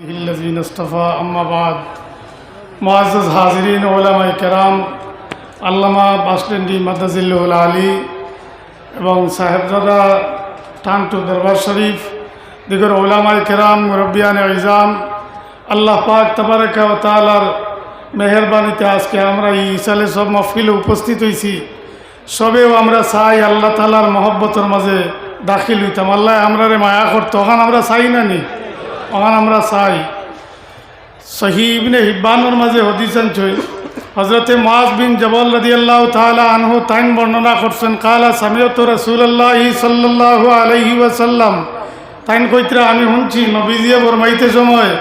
الذين اصطفى أما بعد معزز حاضرین علماء کرام আল্লামা বাসলেন্ডি মাদাজিল্লুল আলী এবং সাহেবজাদা টান্টু দরবার শরীফ দিগর ওলামাই কেরাম মুরব্বিয়ান ইজাম আল্লাহ পাক তাবারাকা ও তালার মেহরবানিতে আজকে আমরা এই ইসালে সব মফিলে উপস্থিত হয়েছি সবেও আমরা চাই আল্লাহ তালার মহব্বতের মাঝে দাখিল হইতাম আল্লাহ আমরা রে মায়া করতো ওখান আমরা চাই না নি ওখান আমরা চাই। সহি ইবনে হিব্বানোর মাঝে হদিসান চই হজরতে মাস বিন জবল রদি আল্লাহ তালা আনহু তাইন বর্ণনা করছেন কালা সামিয়ত রসুল্লাহ সাল্লাহ আলহি ওয়াসাল্লাম তাইন কইতরা আমি শুনছি, নবীজিয়ে বরমাইতে সময়,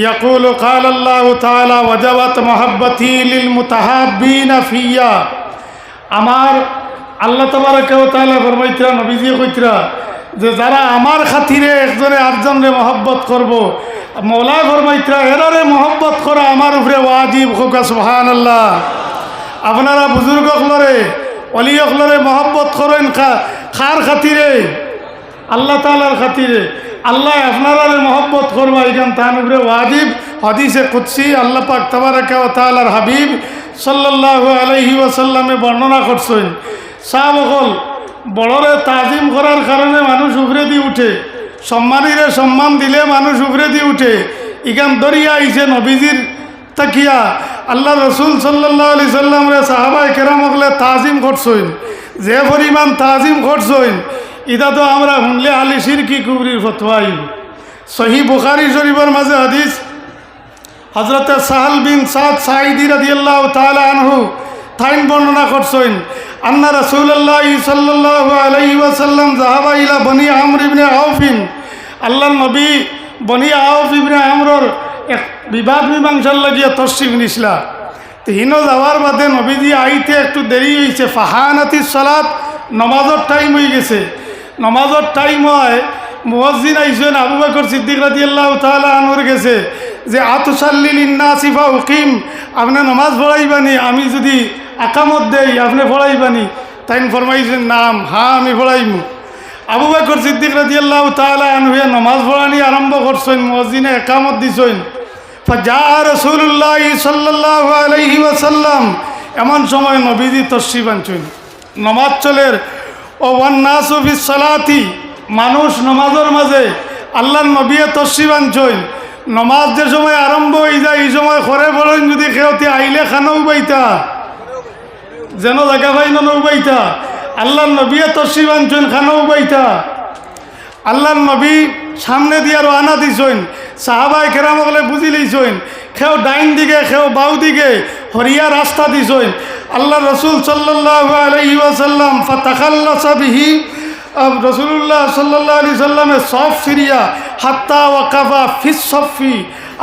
ইয়াকুল কাল আল্লাহ তালা ওয়াজাবাত মহাব্বতি লিল মুতাহাবিনা ফিয়া। আমার আল্লাহ কেউ তাহলে ফরমাইতরা নবীজিয়ে কইতরা যে যারা আমার খাতিরে একজনে আটজনরে মহব্বত করব, মৌলা ফরমাইতরা এরারে মহব্বত করা আমার উপরে ওয়াজিব খোকা সুহান আল্লাহ আপনারা বুজুর্গ অকলরে অলি অকলরে মহব্বত করেন খার খাতিরে, আল্লাহ তালার খাতিরে। আল্লাহ আপনারা মহব্বত করবা এখান তান উপরে ওয়াজিব। হদিসে কুৎসি আল্লাহ পাক তাবারাকা তালার হাবিব সাল্লাল্লাহু আলাইহি ওয়াসাল্লামে বর্ণনা করছেন সাহ বড়রে তাজিম করার কারণে মানুষ উপরে দিয়ে উঠে। সম্মানীরে সম্মান দিলে মানুষ উপরে দিয়ে উঠে। ইখান দরিয়া আইছে নবীজির তাকিয়া। আল্লাহ রসুল সাল্লাহ আলি সাল্লামরে সাহাবাই কেরাম হকলে তাজিম করছইন যে পরিমাণ তাজিম করছইন ইটা তো আমরা শুনলে আলি সিরকি কুবরির ফতোয়াই সহি বুখারি শরীফের মাঝে হাদিস হজরতে সাহাল বিন সাদ সাইদি রাদিয়াল্লাহু তাআলা আনহু থাইন বর্ণনা করছেন আন্না রাসূলুল্লাহ সাল্লাল্লাহু আলাইহি ওয়াসাল্লাম যাহাবা ইলা বনি আমর ইবনে আউফিন আল্লাহর নবী বনি আউফ ইবনে আমরর এক বিবাদ মীমাংসার লাগিয়া তসিম নিসলা তো হিনো যাওয়ার বাদে নবীজি আইতে একটু দেরি হয়েছে ফাহানাতি সালাত নমাজর টাইম হয়ে গেছে। নমাজর টাইম হয় মুহজিন আইসেন আবু বকর সিদ্দিক রাজি আল্লাহ তালা আনুর গেছে যে আতুসাল্লিল ইন্না সিফা হুকিম আপনি নমাজ পড়াইবানি, আমি যদি আকামত দেই, আপনি পড়াইবানি তাই ফরমাইছেন, নাম হ্যাঁ আমি পড়াইমু আবু বকর সিদ্দিক রাজি আল্লাহ তালা আনহুয়ে নমাজ পড়ানি আরম্ভ করছেন, মসজিদে একামত দিছেন। যা এমন সময় নবীজি তসি বাঞ্চন নমাজ চলের ও ওয়ান্নাসুফি সালাতি মানুষ নমাজের মাঝে আল্লাহ নবিয়ে তসি বাঞ্চন নমাজ যে সময় আরম্ভ হয়ে যায়, এই সময় ঘরে বলেন, যদি খেয়তে আইলে খানাও বাইতা। যেন জায়গা পাই না নৌবাইতা। আল্লাহর নবিয়ে তসি বাঞ্চন খানাও বাইতা আল্লাহর নবী সামনে দিয়ে রানা দিছইন সাহাবাই কেরাম বলে বুঝি লইছইন খেও ডাইন দিকে, খেও বাউ দিকে, হরিয়া রাস্তা দিছইন আল্লাহ রসুল সাল্লাহ আলহি ফাতাকাল্লা সাবিহি রসুল্লাহ সাল্লাহ আলি সাল্লামের সব সিরিয়া, হাত্তা ওয়াকাফা ফিস সফি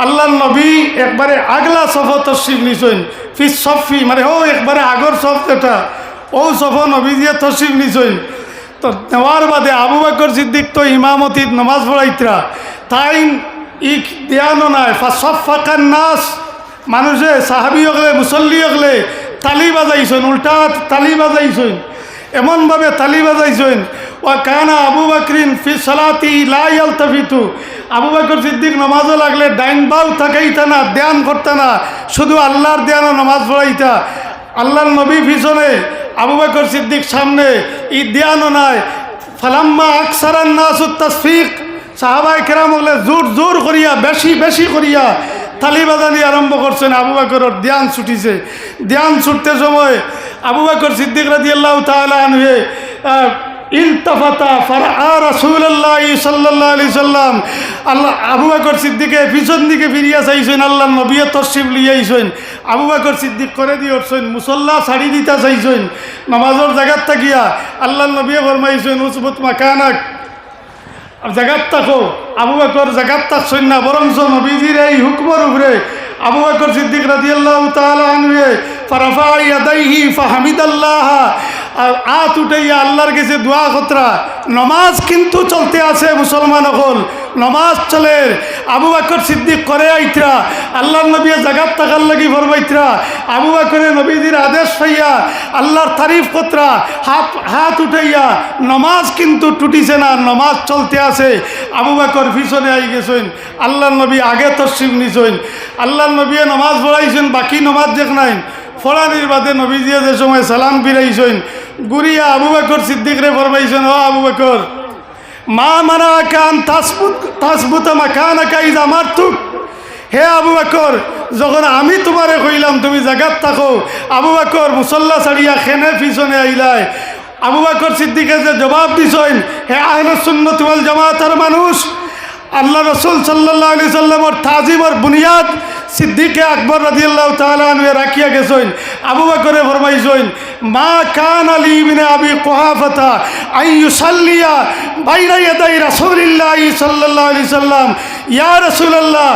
আল্লাহর নবী একবারে আগলা সফ তসিফ নিছইন ফিস সফি মানে ও একবারে আগর সফ যেটা, ও সফ নবী দিয়ে তসিফ নিছইন তো নেওয়ার বাদে আবু বকর সিদ্দিক তো ইমামতির নমাজ পড়াইতরা। তাই ই দেয়ানো নাই। সব ফাঁকার নাচ মানুষে সাহাবি হকলে মুসল্লি হকলে তালি বাজাইছেন, উল্টা তালি বাজাইছেন। এমনভাবে তালি বাজাইছেন। ও কানা আবু বাকরিন ফি সালাতি লাইয়াল তফিতু আবু বকর সিদ্দিক নমাজও লাগলে ডাইন বাউ থাকাইতা না, ধ্যান করতে না, শুধু আল্লাহর ধ্যানও নমাজ পড়াইতা। আল্লাহর নবী পিছনে আবু বকর সিদ্দিক সামনে, ই দেয়ানো নাই। ফালাম্মা আকসারান তসফিক। সাহাবাই কেরাম হলে জোর জোর করিয়া, বেশি বেশি করিয়া তালি বাজানি আরম্ভ করছেন। আবু বাকরের ধ্যান ছুটিছে। ধ্যান ছুটতে সময় আবু বাকর সিদ্দিক রাজি আল্লাহ তালা আনহে ইলতাফাতা ফারা রাসূলুল্লাহ সাল্লাল্লাহু আলাইহি সাল্লাম। আল্লাহ আবু বকর সিদ্দিকে পিছন দিকে ফিরিয়া চাইছেন আল্লাহ নবিয়ে তশরিফ লিয়াইছেন আবু বকর সিদ্দিক করে দিয়ে উঠছেন, মুসল্লা ছাড়ি দিতে চাইছেন। নামাজের জায়গার থাকিয়া আল্লাহ নবিয়ে ফরমাইছেন, উসবুত মাকানাক। জাগাত থাকো আবু বকর জাগাত থাকছেন না, বরঞ্চ নবীজির এই হুকমর উপরে আবু বকর সিদ্দিক রাদিয়াল্লাহু তাআলা আনহু ফারাফা ইয়াদাইহি ফাহামিদাল্লাহ। আর আত উঠাইয়া আল্লাহর কাছে দোয়া খতরা। নমাজ কিন্তু চলতে আছে মুসলমান হল নমাজ চলে। আবু বাকর সিদ্দিক করে আইতরা। আল্লাহর নবী জাগাত তাকার লাগি ফরমাইতরা। আবু বাকরে নবীজির আদেশ পাইয়া আল্লাহর তারিফ কতরা হাত হাত উঠাইয়া নমাজ কিন্তু টুটিছে না, নমাজ চলতে আছে। আবু বাকর পিছনে আই গেছেন। আল্লাহ নবী আগে তসিম নিছেন। আল্লাহর নবী নমাজ পড়াইছেন, বাকি নমাজ দেখ নাই। ফলানির বাদে নবীজিয়া যে সময় সালাম ফিরাইছেন। গুরিয়া আবু বাকর সিদ্দিকরে ফরমাইছেন, ও আবু বাকর, মা মানা কান তাসবুত তাসবুত মাখান কাইজ আমার তুক। হে আবু বাকর, যখন আমি তোমারে কইলাম, তুমি জাগাত থাকো। আবু বাকর, মুসল্লা ছাড়িয়া খেনে পিছনে আইলাই। আবু বাকর সিদ্দিকে যে জবাব দিছেন, হে আহলে সুন্নত ওয়াল জামাতার মানুষ, আল্লাহ রসুল সাল্লাহ আলি সাল্লামর তাজিমর বুনিয়াদ সিদ্দিকে আকবর রাজি আল্লাহ তালুয়ে রাখিয়া গেছেন, আবু বাকরে ফরমাইছেন, মা কান আলী বিনে আবি কোহাফতা আই ইউসাল্লিয়া বাইরা ইয়াদাই রাসূলিল্লাহ সাল্লাল্লাহু আলাইহি সাল্লাম। ইয়া রাসূলুল্লাহ,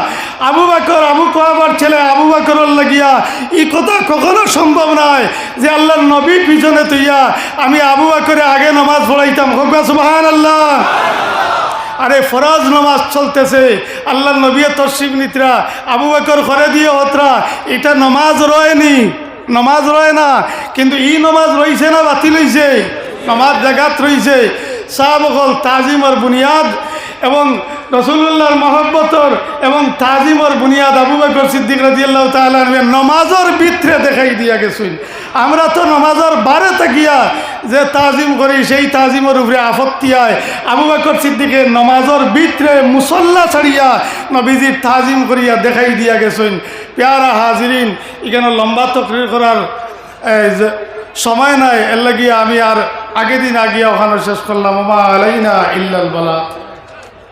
আবু বকর, আবু কোহাবার ছেলে আবু বকর লাগিয়া ই কথা কখনো সম্ভব নয় যে আল্লাহর নবী পিছনে তুইয়া আমি আবু বকরে আগে নমাজ পড়াইতাম। হোক সুবহানাল্লাহ। আরে ফরাজ নামাজ চলতেছে। আল্লাহ নবী তসিব নিতরা, আবু বকর করে দিয়ে হতরা এটা নমাজ রয়নি, নমাজ রয় না, কিন্তু ই নমাজ রইছে না, বাতিল হইছে, নমাজ জাগাত রইছে। সাহাবকল আর বুনিয়াদ এবং রসুল্লাহর মহব্বতর এবং তাজিমর বুনিয়াদ আবু বকর সিদ্দিক রাজিয়াল্লাহ তাআলা নমাজর ভিতরে দেখাই দিয়া গেছুন। আমরা তো নমাজর বারে তাকিয়া যে তাজিম করি, সেই তাজিমের উপরে আয়। আবু বকর সিদ্দিকে নমাজর ভিতরে মুসল্লা ছাড়িয়া নবীজির তাজিম করিয়া দেখাই দিয়া গেছেন। পেয়ারা হাজিরিন, এখানে লম্বা তকরির করার সময় নাই, এর লাগিয়া আমি আর আগের দিন আগিয়া ওখানে শেষ করলাম। আমা আলাইনা ইল্লাল বালা।